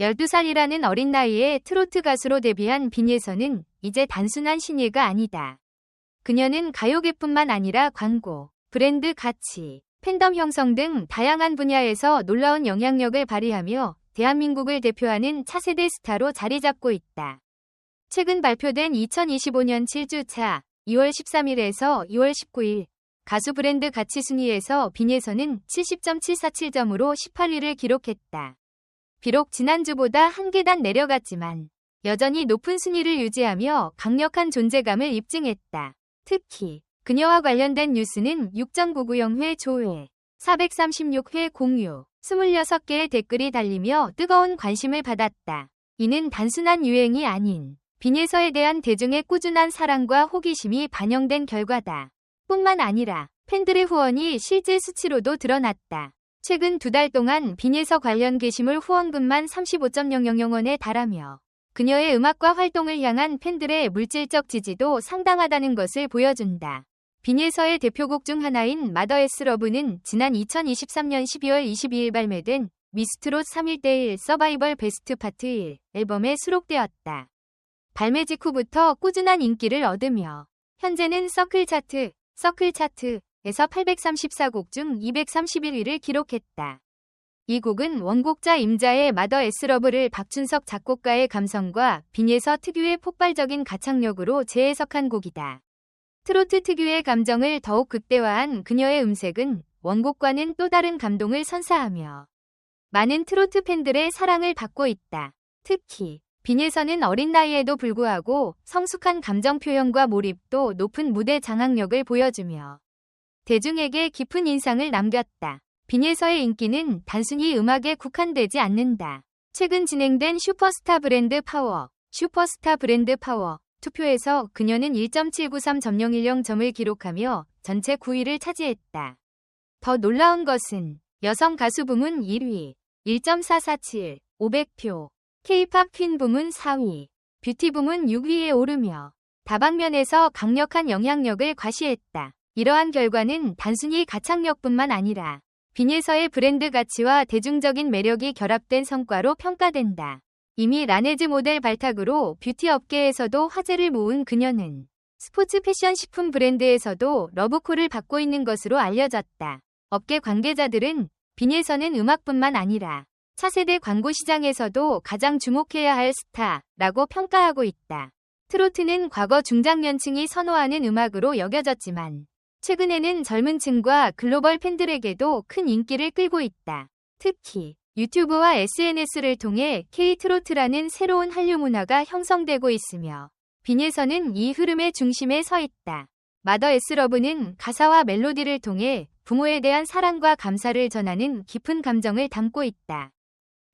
12살이라는 어린 나이에 트로트 가수로 데뷔한 빈예선은 이제 단순한 신예가 아니다. 그녀는 가요계뿐만 아니라 광고, 브랜드 가치, 팬덤 형성 등 다양한 분야에서 놀라운 영향력을 발휘하며 대한민국을 대표하는 차세대 스타로 자리 잡고 있다. 최근 발표된 2025년 7주차 2월 13일에서 2월 19일 가수 브랜드 가치 순위에서 빈예선은 70.747점으로 18위를 기록했다. 비록 지난주보다 한 계단 내려갔지만 여전히 높은 순위를 유지하며 강력한 존재감을 입증했다. 특히 그녀와 관련된 뉴스는 6.990회 조회, 436회 공유, 26개의 댓글이 달리며 뜨거운 관심을 받았다. 이는 단순한 유행이 아닌 빈예서에 대한 대중의 꾸준한 사랑과 호기심이 반영된 결과다. 뿐만 아니라 팬들의 후원이 실제 수치로도 드러났다. 최근 두 달 동안 빈예서 관련 게시물 후원금만 35.000원에 달하며 그녀의 음악과 활동을 향한 팬들의 물질적 지지도 상당하다는 것을 보여준다. 빈예서의 대표곡 중 하나인 마더 에스 러브는 지난 2023년 12월 22일 발매된 미스트롯 3일대1 서바이벌 베스트 파트 1 앨범에 수록되었다. 발매 직후부터 꾸준한 인기를 얻으며 현재는 서클 차트, 서클 차트 에서 834곡 중 231위를 기록했다. 이 곡은 원곡자 임자의 마더 에스러브를 박춘석 작곡가의 감성과 빈예서 특유의 폭발적인 가창력으로 재해석한 곡이다. 트로트 특유의 감정을 더욱 극대화한 그녀의 음색은 원곡과는 또 다른 감동을 선사하며 많은 트로트 팬들의 사랑을 받고 있다. 특히 빈예서는 어린 나이에도 불구하고 성숙한 감정 표현과 몰입도 높은 무대 장악력을 보여주며 대중에게 깊은 인상을 남겼다. 빈예서의 인기는 단순히 음악에 국한되지 않는다. 최근 진행된 슈퍼스타 브랜드 파워, 슈퍼스타 브랜드 파워 투표에서 그녀는 1.793.010점을 기록하며 전체 9위를 차지했다. 더 놀라운 것은 여성 가수 부문 1위, 1.447, 500표, K-팝 퀸 부문 4위, 뷰티 부문 6위에 오르며 다방면에서 강력한 영향력을 과시했다. 이러한 결과는 단순히 가창력뿐만 아니라 빈예서의 브랜드 가치와 대중적인 매력이 결합된 성과로 평가된다. 이미 라네즈 모델 발탁으로 뷰티 업계에서도 화제를 모은 그녀는 스포츠 패션 식품 브랜드에서도 러브콜을 받고 있는 것으로 알려졌다. 업계 관계자들은 빈예서는 음악뿐만 아니라 차세대 광고 시장에서도 가장 주목해야 할 스타라고 평가하고 있다. 트로트는 과거 중장년층이 선호하는 음악으로 여겨졌지만 최근에는 젊은 층과 글로벌 팬들에게도 큰 인기를 끌고 있다. 특히 유튜브와 SNS를 통해 K-트로트라는 새로운 한류 문화가 형성되고 있으며 빈예서는 이 흐름의 중심에 서 있다. 마더 에스러브는 가사와 멜로디를 통해 부모에 대한 사랑과 감사를 전하는 깊은 감정을 담고 있다.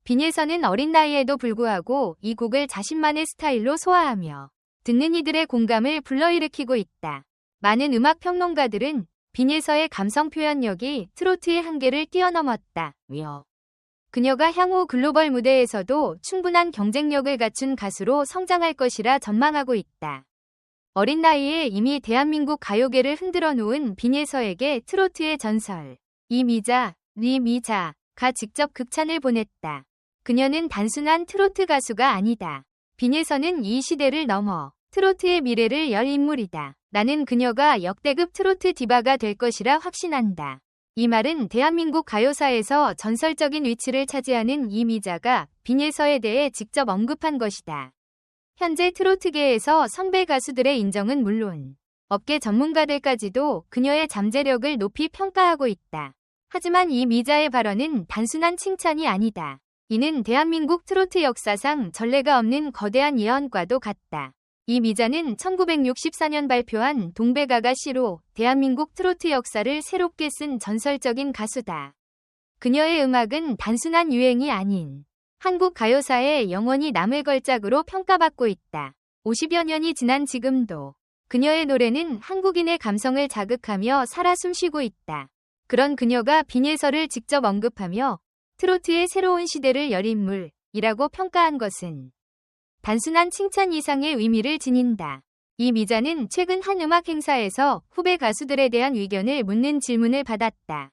빈예서는 어린 나이에도 불구하고 이 곡을 자신만의 스타일로 소화하며 듣는 이들의 공감을 불러일으키고 있다. 많은 음악 평론가들은 빈예서의 감성 표현력이 트로트의 한계를 뛰어넘었다. 며 그녀가 향후 글로벌 무대에서도 충분한 경쟁력을 갖춘 가수로 성장할 것이라 전망하고 있다. 어린 나이에 이미 대한민국 가요계를 흔들어 놓은 빈예서에게 트로트의 전설 이미자, 리미자가 직접 극찬을 보냈다. 그녀는 단순한 트로트 가수가 아니다. 빈예서는 이 시대를 넘어 트로트의 미래를 열 인물이다. 나는 그녀가 역대급 트로트 디바가 될 것이라 확신한다. 이 말은 대한민국 가요사에서 전설적인 위치를 차지하는 이미자가 빈예서에 대해 직접 언급한 것이다. 현재 트로트계에서 선배 가수들의 인정은 물론 업계 전문가들까지도 그녀의 잠재력을 높이 평가하고 있다. 하지만 이 미자의 발언은 단순한 칭찬이 아니다. 이는 대한민국 트로트 역사상 전례가 없는 거대한 예언과도 같다. 이 미자는 1964년 발표한 동백아가 시로 대한민국 트로트 역사를 새롭게 쓴 전설적인 가수다. 그녀의 음악은 단순한 유행이 아닌 한국 가요사에 영원히 남을 걸작으로 평가받고 있다. 50여 년이 지난 지금도 그녀의 노래는 한국인의 감성을 자극하며 살아 숨쉬고 있다. 그런 그녀가 빈예서를 직접 언급하며 트로트의 새로운 시대를 열 인물이라고 평가한 것은 단순한 칭찬 이상의 의미를 지닌다. 이 미자는 최근 한 음악 행사에서 후배 가수들에 대한 의견을 묻는 질문을 받았다.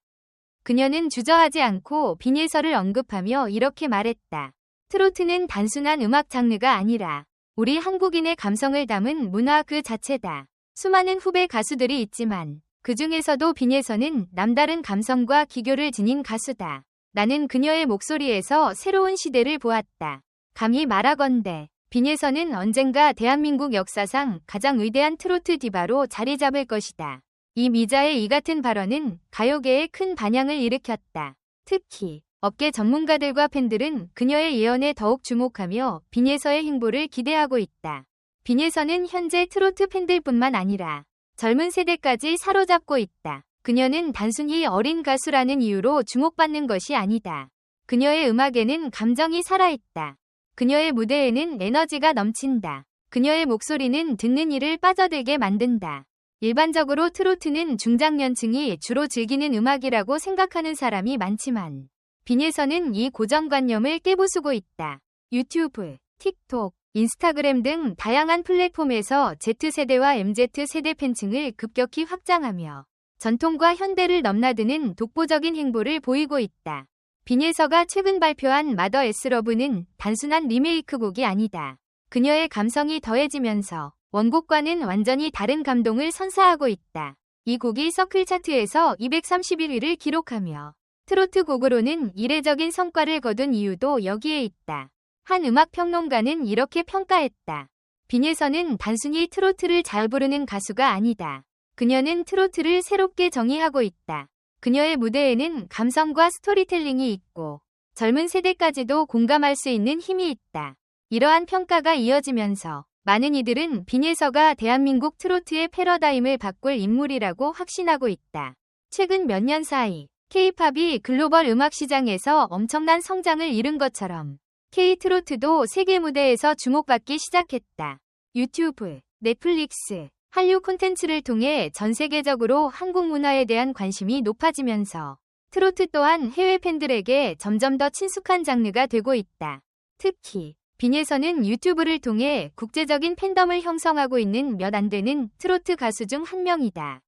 그녀는 주저하지 않고 빈예서를 언급하며 이렇게 말했다. 트로트는 단순한 음악 장르가 아니라 우리 한국인의 감성을 담은 문화 그 자체다. 수많은 후배 가수들이 있지만 그 중에서도 빈예선은 남다른 감성과 기교를 지닌 가수다. 나는 그녀의 목소리에서 새로운 시대를 보았다. 감히 말하건대 빈예선은 언젠가 대한민국 역사상 가장 위대한 트로트 디바로 자리 잡을 것이다. 이 미자의 이 같은 발언은 가요계에 큰 반향을 일으켰다. 특히 업계 전문가들과 팬들은 그녀의 예언에 더욱 주목하며 빈예서의 행보를 기대하고 있다. 빈예서는 현재 트로트 팬들뿐만 아니라 젊은 세대까지 사로잡고 있다. 그녀는 단순히 어린 가수라는 이유로 주목받는 것이 아니다. 그녀의 음악에는 감정이 살아있다. 그녀의 무대에는 에너지가 넘친다. 그녀의 목소리는 듣는 이를 빠져들게 만든다. 일반적으로 트로트는 중장년층이 주로 즐기는 음악이라고 생각하는 사람이 많지만 빈에서는 이 고정관념을 깨부수고 있다. 유튜브, 틱톡, 인스타그램 등 다양한 플랫폼에서 Z세대와 MZ세대 팬층을 급격히 확장하며 전통과 현대를 넘나드는 독보적인 행보를 보이고 있다. 빈예서가 최근 발표한 마더 에스러브는 단순한 리메이크 곡이 아니다. 그녀의 감성이 더해지면서 원곡과는 완전히 다른 감동을 선사하고 있다. 이 곡이 서클 차트에서 231위를 기록하며 트로트 곡으로는 이례적인 성과를 거둔 이유도 여기에 있다. 한 음악 평론가는 이렇게 평가했다. 빈예서는 단순히 트로트를 잘 부르는 가수가 아니다. 그녀는 트로트를 새롭게 정의하고 있다. 그녀의 무대에는 감성과 스토리텔링이 있고 젊은 세대까지도 공감할 수 있는 힘이 있다. 이러한 평가가 이어지면서 많은 이들은 빈예서가 대한민국 트로트의 패러다임을 바꿀 인물이라고 확신하고 있다. 최근 몇 년 사이 K-팝이 글로벌 음악 시장에서 엄청난 성장을 이룬 것처럼 K-트로트도 세계 무대에서 주목받기 시작했다. 유튜브, 넷플릭스, 한류 콘텐츠를 통해 전 세계적으로 한국 문화에 대한 관심이 높아지면서 트로트 또한 해외 팬들에게 점점 더 친숙한 장르가 되고 있다. 특히 빈예서는 유튜브를 통해 국제적인 팬덤을 형성하고 있는 몇 안 되는 트로트 가수 중 한 명이다.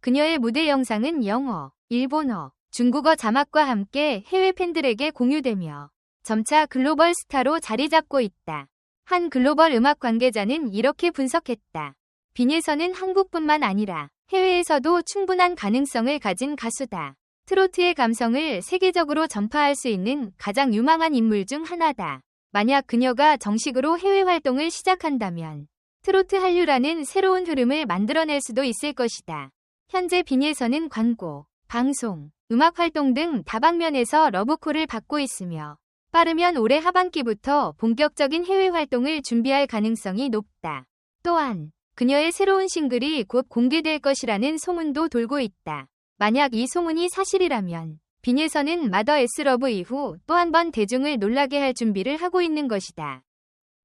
그녀의 무대 영상은 영어, 일본어, 중국어 자막과 함께 해외 팬들에게 공유되며 점차 글로벌 스타로 자리 잡고 있다. 한 글로벌 음악 관계자는 이렇게 분석했다. 빈예서는 한국뿐만 아니라 해외에서도 충분한 가능성을 가진 가수다. 트로트의 감성을 세계적으로 전파할 수 있는 가장 유망한 인물 중 하나다. 만약 그녀가 정식으로 해외 활동을 시작한다면 트로트 한류라는 새로운 흐름을 만들어낼 수도 있을 것이다. 현재 빈예서는 광고, 방송, 음악 활동 등 다방면에서 러브콜을 받고 있으며 빠르면 올해 하반기부터 본격적인 해외 활동을 준비할 가능성이 높다. 또한 그녀의 새로운 싱글이 곧 공개될 것이라는 소문도 돌고 있다. 만약 이 소문이 사실이라면 빈예서는 마더 에스러브 이후 또 한 번 대중을 놀라게 할 준비를 하고 있는 것이다.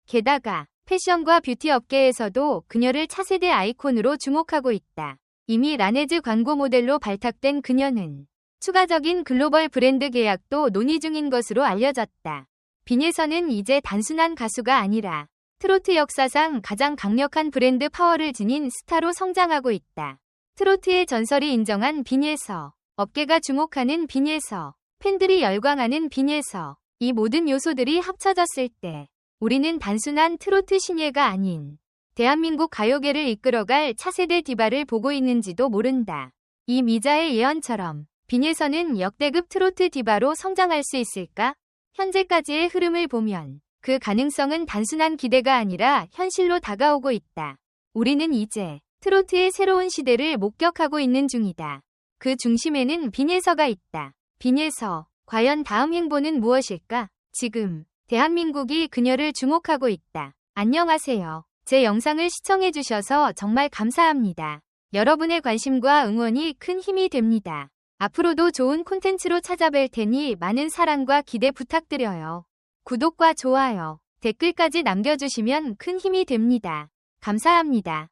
게다가 패션과 뷰티 업계에서도 그녀를 차세대 아이콘으로 주목하고 있다. 이미 라네즈 광고 모델로 발탁된 그녀는 추가적인 글로벌 브랜드 계약도 논의 중인 것으로 알려졌다. 빈예서는 이제 단순한 가수가 아니라 트로트 역사상 가장 강력한 브랜드 파워를 지닌 스타로 성장하고 있다. 트로트의 전설이 인정한 빈예서, 업계가 주목하는 빈예서, 팬들이 열광하는 빈예서, 이 모든 요소들이 합쳐졌을 때 우리는 단순한 트로트 신예가 아닌 대한민국 가요계를 이끌어갈 차세대 디바를 보고 있는지도 모른다. 이 미자의 예언처럼 빈예서는 역대급 트로트 디바로 성장할 수 있을까? 현재까지의 흐름을 보면 그 가능성은 단순한 기대가 아니라 현실로 다가오고 있다. 우리는 이제 트로트의 새로운 시대를 목격하고 있는 중이다. 그 중심에는 빈예서가 있다. 빈예서, 과연 다음 행보는 무엇일까? 지금 대한민국이 그녀를 주목하고 있다. 안녕하세요. 제 영상을 시청해주셔서 정말 감사합니다. 여러분의 관심과 응원이 큰 힘이 됩니다. 앞으로도 좋은 콘텐츠로 찾아뵐 테니 많은 사랑과 기대 부탁드려요. 구독과 좋아요, 댓글까지 남겨주시면 큰 힘이 됩니다. 감사합니다.